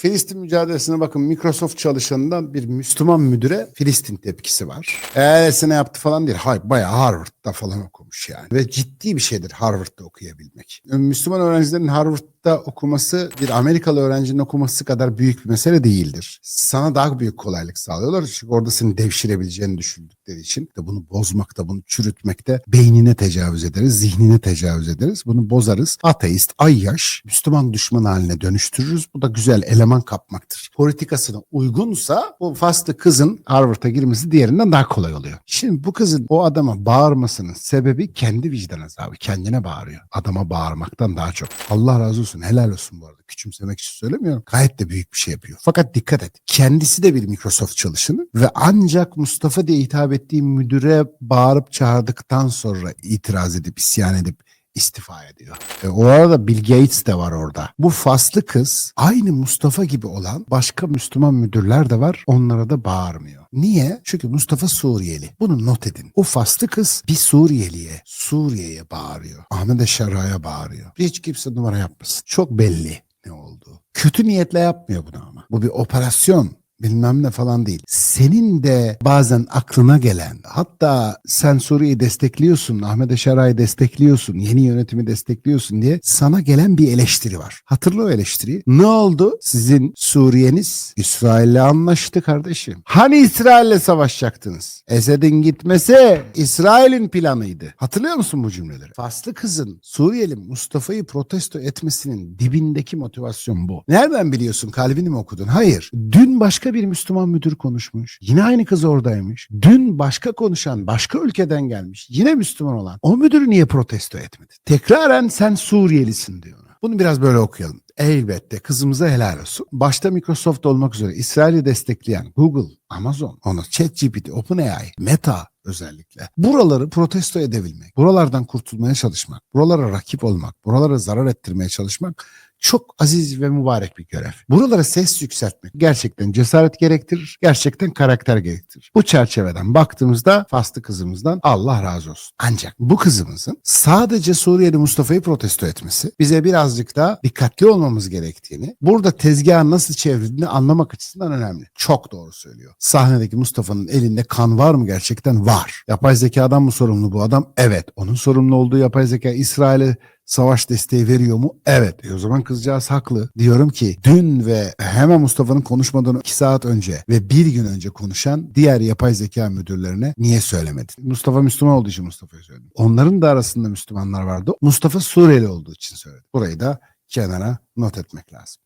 Filistin mücadelesine bakın Microsoft çalışanından bir Müslüman müdüre Filistin tepkisi var. Eğlesine yaptı falan değil. Hayır bayağı Harvard'da falan okumuş yani. Ve ciddi bir şeydir Harvard'da okuyabilmek. Müslüman öğrencilerin Harvard'da okuması bir Amerikalı öğrencinin okuması kadar büyük bir mesele değildir. Sana daha büyük kolaylık sağlıyorlar. Çünkü orada seni devşirebileceğini düşündükleri için de bunu bozmakta, bunu çürütmekte beynine tecavüz ederiz, zihnine tecavüz ederiz. Bunu bozarız. Ateist, ayyaş, Müslüman düşman haline dönüştürürüz. Bu da güzel eleman kapmaktır. Politikasına uygunsa bu faslı kızın Harvard'a girmesi diğerinden daha kolay oluyor. Şimdi bu kızın o adama bağırmasının sebebi kendi vicdan azabı. Kendine bağırıyor. Adama bağırmaktan daha çok. Allah razı olsun. Helal olsun bu arada. Küçümsemek için söylemiyorum. Gayet de büyük bir şey yapıyor. Fakat dikkat et. Kendisi de bir Microsoft çalışanı ve ancak Mustafa diye hitap ettiği müdüre bağırıp çağırdıktan sonra itiraz edip isyan edip istifa ediyor. E, o arada Bill Gates de var orada. Bu faslı kız aynı Mustafa gibi olan başka Müslüman müdürler de var. Onlara da bağırmıyor. Niye? Çünkü Mustafa Suriyeli. Bunu not edin. O faslı kız bir Suriyeliye, Suriye'ye bağırıyor. Ahmet Şara'ya bağırıyor. Hiç kimse numara yapmasın. Çok belli ne olduğu. Kötü niyetle yapmıyor bunu ama. Bu bir operasyon bilmem ne falan değil. Senin de bazen aklına gelen hatta sen Suriye'yi destekliyorsun, Ahmet Eşaray'ı destekliyorsun, yeni yönetimi destekliyorsun diye sana gelen bir eleştiri var. Hatırla o eleştiriyi. Ne oldu? Sizin Suriye'niz İsrail'le anlaştı kardeşim. Hani İsrail'le savaşacaktınız? Esed'in gitmesi İsrail'in planıydı. Hatırlıyor musun bu cümleleri? Faslı kızın Suriyeli Mustafa'yı protesto etmesinin dibindeki motivasyon bu. Nereden biliyorsun? Kalbini mi okudun? Hayır. Dün başka bir Müslüman müdür konuşmuş. Yine aynı kız oradaymış. Dün başka konuşan, başka ülkeden gelmiş. Yine Müslüman olan. O müdürü niye protesto etmedi? Tekraren sen Suriyelisin diyor. ona. Bunu biraz böyle okuyalım. Elbette kızımıza helal olsun. Başta Microsoft olmak üzere İsrail'i destekleyen Google, Amazon, onu ChatGPT, OpenAI, Meta özellikle. Buraları protesto edebilmek, buralardan kurtulmaya çalışmak, buralara rakip olmak, buralara zarar ettirmeye çalışmak çok aziz ve mübarek bir görev. Buralara ses yükseltmek gerçekten cesaret gerektirir, gerçekten karakter gerektirir. Bu çerçeveden baktığımızda faslı kızımızdan Allah razı olsun. Ancak bu kızımızın sadece Suriyeli Mustafa'yı protesto etmesi bize birazcık daha dikkatli olmamız gerektiğini, burada tezgahın nasıl çevrildiğini anlamak açısından önemli. Çok doğru söylüyor. Sahnedeki Mustafa'nın elinde kan var mı gerçekten? Var. Yapay zekadan mı sorumlu bu adam? Evet. Onun sorumlu olduğu yapay zeka İsrail'e savaş desteği veriyor mu? Evet. E o zaman kızcağız haklı. Diyorum ki dün ve hemen Mustafa'nın konuşmadan iki saat önce ve bir gün önce konuşan diğer yapay zeka müdürlerine niye söylemedin? Mustafa Müslüman olduğu için Mustafa'yı söyledim. Onların da arasında Müslümanlar vardı. Mustafa Suriyeli olduğu için söyledim. Burayı da kenara not etmek lazım.